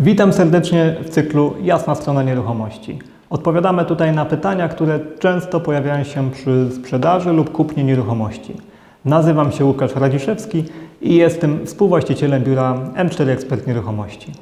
Witam serdecznie w cyklu Jasna strona nieruchomości. Odpowiadamy tutaj na pytania, które często pojawiają się przy sprzedaży lub kupnie nieruchomości. Nazywam się Łukasz Radziszewski i jestem współwłaścicielem biura M4 Ekspert Nieruchomości.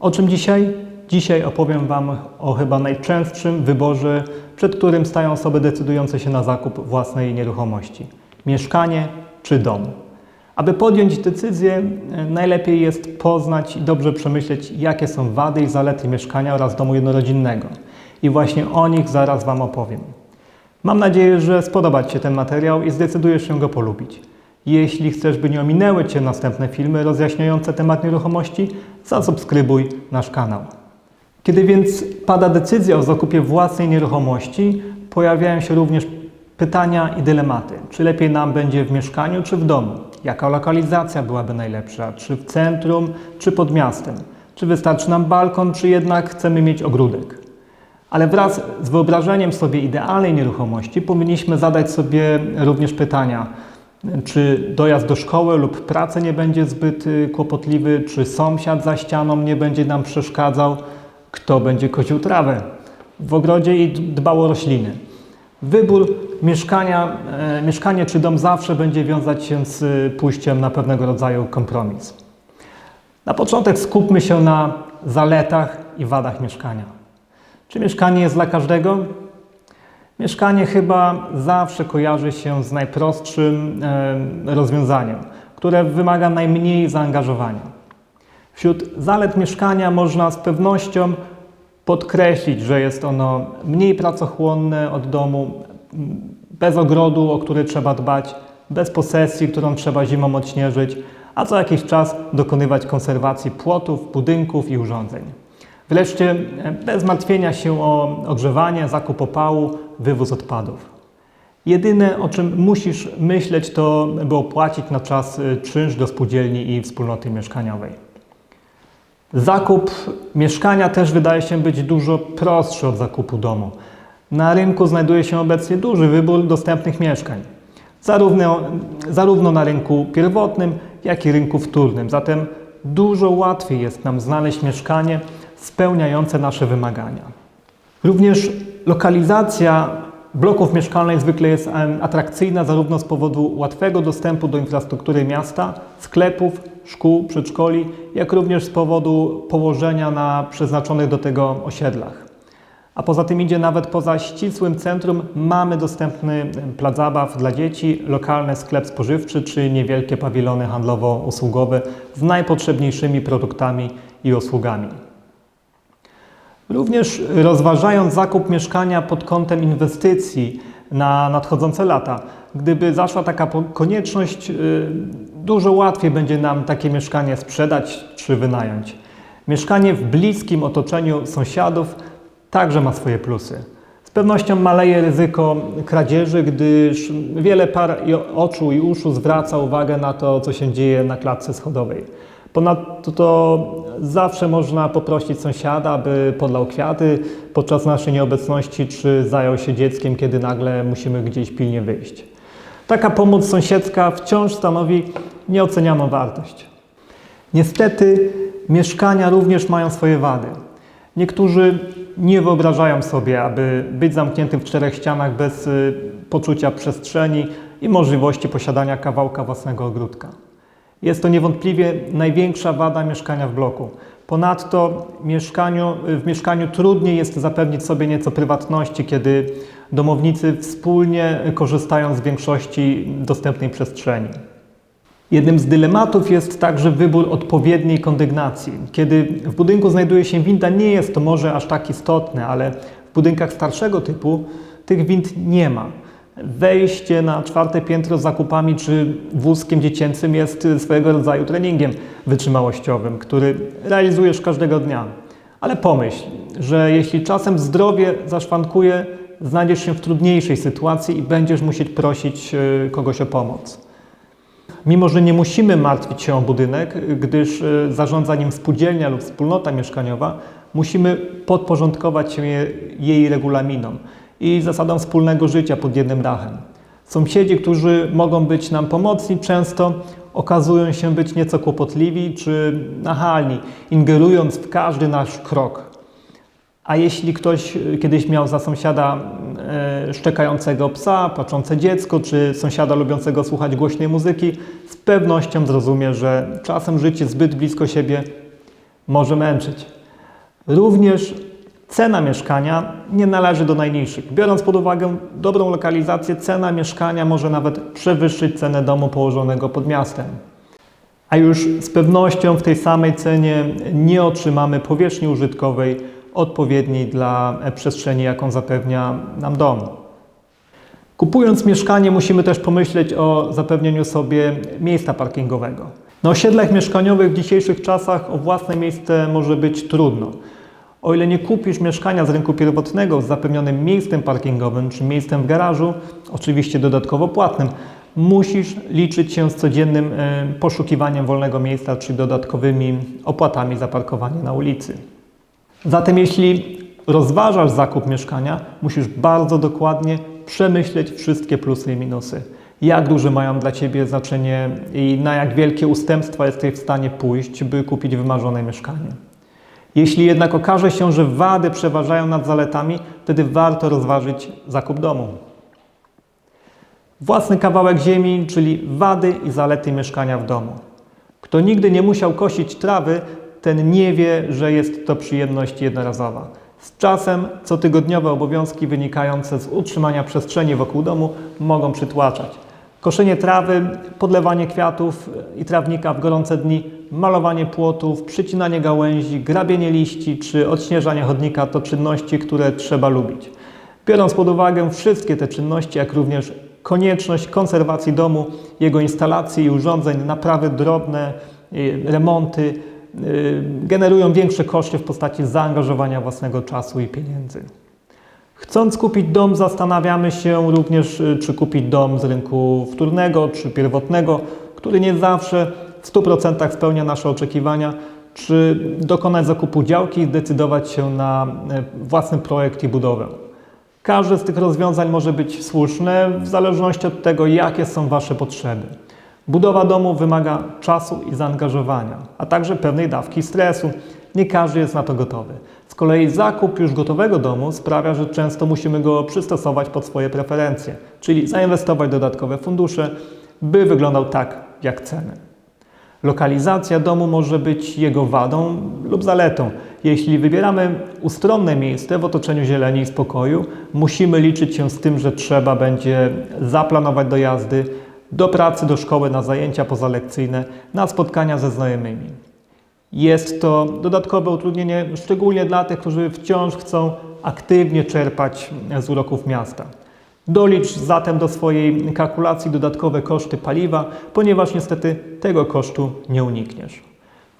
O czym dzisiaj? Dzisiaj opowiem Wam o chyba najczęstszym wyborze, przed którym stają osoby decydujące się na zakup własnej nieruchomości. Mieszkanie czy dom. Aby podjąć decyzję, e, najlepiej jest poznać i dobrze przemyśleć, jakie są wady i zalety mieszkania oraz domu jednorodzinnego. I właśnie o nich zaraz Wam opowiem. Mam nadzieję, że spodoba Ci się ten materiał i zdecydujesz się go polubić. Jeśli chcesz, by nie ominęły Cię następne filmy rozjaśniające temat nieruchomości, zasubskrybuj nasz kanał. Kiedy więc pada decyzja o zakupie własnej nieruchomości, pojawiają się również pytania i dylematy. Czy lepiej nam będzie w mieszkaniu, czy w domu? Jaka lokalizacja byłaby najlepsza? Czy w centrum, czy pod miastem? Czy wystarczy nam balkon, czy jednak chcemy mieć ogródek? Ale wraz z wyobrażeniem sobie idealnej nieruchomości powinniśmy zadać sobie również pytania, czy dojazd do szkoły lub pracy nie będzie zbyt y, kłopotliwy, czy sąsiad za ścianą nie będzie nam przeszkadzał, kto będzie kosił trawę w ogrodzie i dbał o rośliny. Wybór mieszkania, e, mieszkanie czy dom zawsze będzie wiązać się z y, pójściem na pewnego rodzaju kompromis. Na początek skupmy się na zaletach i wadach mieszkania. Czy mieszkanie jest dla każdego? Mieszkanie chyba zawsze kojarzy się z najprostszym e, rozwiązaniem, które wymaga najmniej zaangażowania. Wśród zalet mieszkania można z pewnością podkreślić, że jest ono mniej pracochłonne od domu, bez ogrodu, o który trzeba dbać, bez posesji, którą trzeba zimą odśnieżyć, a co jakiś czas dokonywać konserwacji płotów, budynków i urządzeń. Wreszcie e, bez martwienia się o ogrzewanie, zakup opału, wywóz odpadów. Jedyne, o czym musisz myśleć, to by opłacić na czas y, czynsz do spółdzielni i wspólnoty mieszkaniowej. Zakup mieszkania też wydaje się być dużo prostszy od zakupu domu. Na rynku znajduje się obecnie duży wybór dostępnych mieszkań, zarówno, zarówno na rynku pierwotnym, jak i rynku wtórnym. Zatem dużo łatwiej jest nam znaleźć mieszkanie spełniające nasze wymagania. Również lokalizacja bloków mieszkalnych zwykle jest atrakcyjna zarówno z powodu łatwego dostępu do infrastruktury miasta, sklepów, szkół, przedszkoli, jak również z powodu położenia na przeznaczonych do tego osiedlach. A poza tym idzie nawet poza ścisłym centrum mamy dostępny plac zabaw dla dzieci, lokalny sklep spożywczy czy niewielkie pawilony handlowo-usługowe z najpotrzebniejszymi produktami i usługami. Również rozważając zakup mieszkania pod kątem inwestycji na nadchodzące lata, gdyby zaszła taka konieczność, y, dużo łatwiej będzie nam takie mieszkanie sprzedać czy wynająć. Mieszkanie w bliskim otoczeniu sąsiadów także ma swoje plusy. Z pewnością maleje ryzyko kradzieży, gdyż wiele par oczu i uszu zwraca uwagę na to, co się dzieje na klatce schodowej. Ponadto to zawsze można poprosić sąsiada, aby podlał kwiaty podczas naszej nieobecności, czy zajął się dzieckiem, kiedy nagle musimy gdzieś pilnie wyjść. Taka pomoc sąsiedzka wciąż stanowi nieocenianą wartość. Niestety mieszkania również mają swoje wady. Niektórzy nie wyobrażają sobie, aby być zamkniętym w czterech ścianach bez y, poczucia przestrzeni i możliwości posiadania kawałka własnego ogródka. Jest to niewątpliwie największa wada mieszkania w bloku. Ponadto mieszkaniu, w mieszkaniu trudniej jest zapewnić sobie nieco prywatności, kiedy domownicy wspólnie korzystają z większości dostępnej przestrzeni. Jednym z dylematów jest także wybór odpowiedniej kondygnacji. Kiedy w budynku znajduje się winda, nie jest to może aż tak istotne, ale w budynkach starszego typu tych wind nie ma. Wejście na czwarte piętro z zakupami czy wózkiem dziecięcym jest swojego rodzaju treningiem wytrzymałościowym, który realizujesz każdego dnia. Ale pomyśl, że jeśli czasem zdrowie zaszwankuje, znajdziesz się w trudniejszej sytuacji i będziesz musieć prosić e, kogoś o pomoc. Mimo, że nie musimy martwić się o budynek, gdyż e, zarządza nim spółdzielnia lub wspólnota mieszkaniowa, musimy podporządkować się je- jej regulaminom i zasadom wspólnego życia pod jednym dachem. Sąsiedzi, którzy mogą być nam pomocni, często okazują się być nieco kłopotliwi czy nachalni, ingerując w każdy nasz krok. A jeśli ktoś y, kiedyś miał za sąsiada e, szczekającego psa, płaczące dziecko, czy sąsiada lubiącego słuchać głośnej muzyki, z pewnością zrozumie, że czasem życie zbyt blisko siebie może męczyć. Również cena mieszkania nie należy do najniższych. Biorąc pod uwagę dobrą lokalizację, cena mieszkania może nawet przewyższyć cenę domu położonego pod miastem. A już z pewnością w tej samej cenie nie otrzymamy powierzchni użytkowej odpowiedniej dla przestrzeni, jaką zapewnia nam dom. Kupując mieszkanie, musimy też pomyśleć o zapewnieniu sobie miejsca parkingowego. Na osiedlach mieszkaniowych w dzisiejszych czasach o własne miejsce może być trudno. O ile nie kupisz mieszkania z rynku pierwotnego z zapewnionym miejscem parkingowym czy miejscem w garażu, oczywiście dodatkowo płatnym, musisz liczyć się z codziennym e, poszukiwaniem wolnego miejsca czy dodatkowymi opłatami za parkowanie na ulicy. Zatem jeśli rozważasz zakup mieszkania, musisz bardzo dokładnie przemyśleć wszystkie plusy i minusy. Jak duże mają dla Ciebie znaczenie i na jak wielkie ustępstwa jesteś w stanie pójść, by kupić wymarzone mieszkanie. Jeśli jednak okaże się, że wady przeważają nad zaletami, wtedy warto rozważyć zakup domu. Własny kawałek ziemi, czyli wady i zalety mieszkania w domu. Kto nigdy nie musiał kosić trawy, ten nie wie, że jest to przyjemność jednorazowa. Z czasem cotygodniowe obowiązki wynikające z utrzymania przestrzeni wokół domu mogą przytłaczać. Koszenie trawy, podlewanie kwiatów i trawnika w gorące dni, malowanie płotów, przycinanie gałęzi, grabienie liści czy odśnieżanie chodnika to czynności, które trzeba lubić. Biorąc pod uwagę wszystkie te czynności, jak również konieczność konserwacji domu, jego instalacji i urządzeń, naprawy drobne, y, remonty, generują większe koszty w postaci zaangażowania własnego czasu i pieniędzy. Chcąc kupić dom, zastanawiamy się również, y, czy kupić dom z rynku wtórnego czy pierwotnego, który nie zawsze w 100% spełnia nasze oczekiwania, czy dokonać zakupu działki i zdecydować się na y, własny projekt i budowę. Każde z tych rozwiązań może być słuszne w zależności od tego, jakie są Wasze potrzeby. Budowa domu wymaga czasu i zaangażowania, a także pewnej dawki stresu. Nie każdy jest na to gotowy. Z kolei zakup już gotowego domu sprawia, że często musimy go przystosować pod swoje preferencje, czyli zainwestować dodatkowe fundusze, by wyglądał tak, jak chcemy. Lokalizacja domu może być jego wadą lub zaletą. Jeśli wybieramy ustronne miejsce w otoczeniu zieleni i spokoju, musimy liczyć się z tym, że trzeba będzie zaplanować dojazdy do pracy, do szkoły, na zajęcia pozalekcyjne, na spotkania ze znajomymi. Jest to dodatkowe utrudnienie, szczególnie dla tych, którzy wciąż chcą aktywnie czerpać z uroków miasta. Dolicz zatem do swojej kalkulacji dodatkowe koszty paliwa, ponieważ niestety tego kosztu nie unikniesz.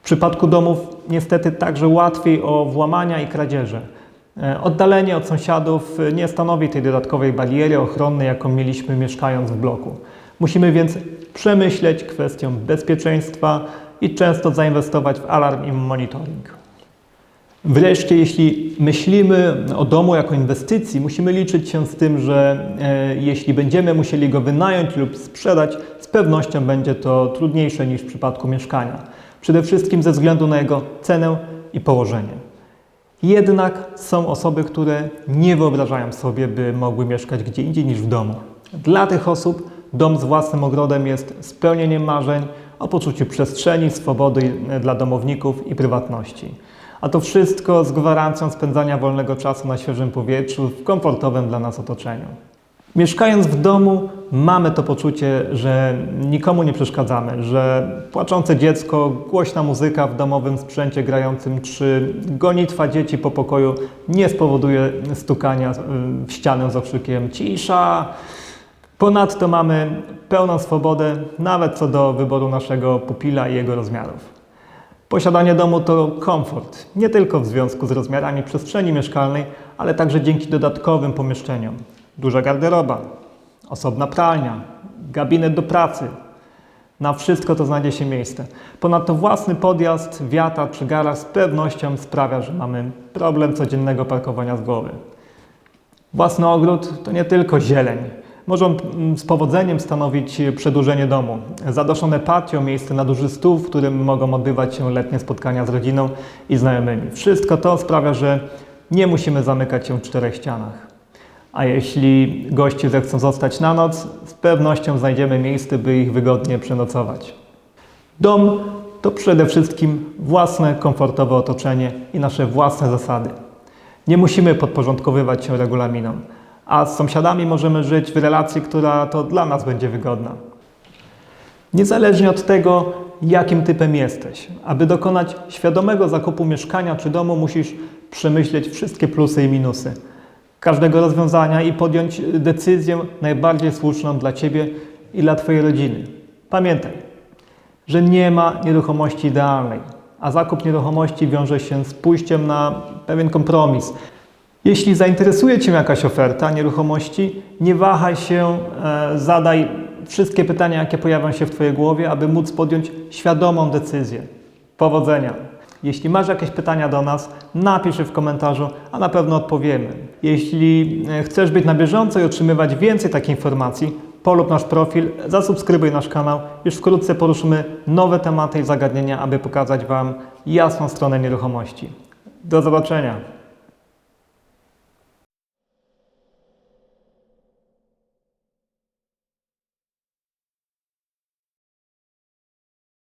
W przypadku domów niestety także łatwiej o włamania i kradzieże. E, Oddalenie od sąsiadów nie stanowi tej dodatkowej bariery ochronnej, jaką mieliśmy mieszkając w bloku. Musimy więc przemyśleć kwestię bezpieczeństwa i często zainwestować w alarm i monitoring. Wreszcie, jeśli myślimy o domu jako inwestycji, musimy liczyć się z tym, że e, jeśli będziemy musieli go wynająć lub sprzedać, z pewnością będzie to trudniejsze niż w przypadku mieszkania. Przede wszystkim ze względu na jego cenę i położenie. Jednak są osoby, które nie wyobrażają sobie, by mogły mieszkać gdzie indziej niż w domu. Dla tych osób dom z własnym ogrodem jest spełnieniem marzeń o poczuciu przestrzeni, swobody dla domowników i prywatności. A to wszystko z gwarancją spędzania wolnego czasu na świeżym powietrzu w komfortowym dla nas otoczeniu. Mieszkając w domu, mamy to poczucie, że nikomu nie przeszkadzamy, że płaczące dziecko, głośna muzyka w domowym sprzęcie grającym czy gonitwa dzieci po pokoju nie spowoduje stukania w ścianę z okrzykiem cisza. Ponadto mamy pełną swobodę nawet co do wyboru naszego pupila i jego rozmiarów. Posiadanie domu to komfort, nie tylko w związku z rozmiarami przestrzeni mieszkalnej, ale także dzięki dodatkowym pomieszczeniom. Duża garderoba, osobna pralnia, gabinet do pracy. Na wszystko to znajdzie się miejsce. Ponadto własny podjazd, wiata czy garaż z pewnością sprawia, że mamy problem codziennego parkowania z głowy. Własny ogród to nie tylko zieleń. Może mm, z powodzeniem stanowić przedłużenie domu. Zadoszone patio, miejsce na duży stół, w którym mogą odbywać się letnie spotkania z rodziną i znajomymi. Wszystko to sprawia, że nie musimy zamykać się w czterech ścianach. A jeśli goście zechcą zostać na noc, z pewnością znajdziemy miejsce, by ich wygodnie przenocować. Dom to przede wszystkim własne, komfortowe otoczenie i nasze własne zasady. Nie musimy podporządkowywać się regulaminom, a z sąsiadami możemy żyć w relacji, która to dla nas będzie wygodna. Niezależnie od tego, jakim typem jesteś, aby dokonać świadomego zakupu mieszkania czy domu, musisz przemyśleć wszystkie plusy i minusy każdego rozwiązania i podjąć decyzję najbardziej słuszną dla Ciebie i dla Twojej rodziny. Pamiętaj, że nie ma nieruchomości idealnej, a zakup nieruchomości wiąże się z pójściem na pewien kompromis. Jeśli zainteresuje Cię jakaś oferta nieruchomości, nie wahaj się, e, zadaj wszystkie pytania, jakie pojawią się w Twojej głowie, aby móc podjąć świadomą decyzję. Powodzenia! Jeśli masz jakieś pytania do nas, napisz je w komentarzu, a na pewno odpowiemy. Jeśli e, chcesz być na bieżąco i otrzymywać więcej takich informacji, polub nasz profil, zasubskrybuj nasz kanał. Już wkrótce poruszymy nowe tematy i zagadnienia, aby pokazać Wam jasną stronę nieruchomości. Do zobaczenia!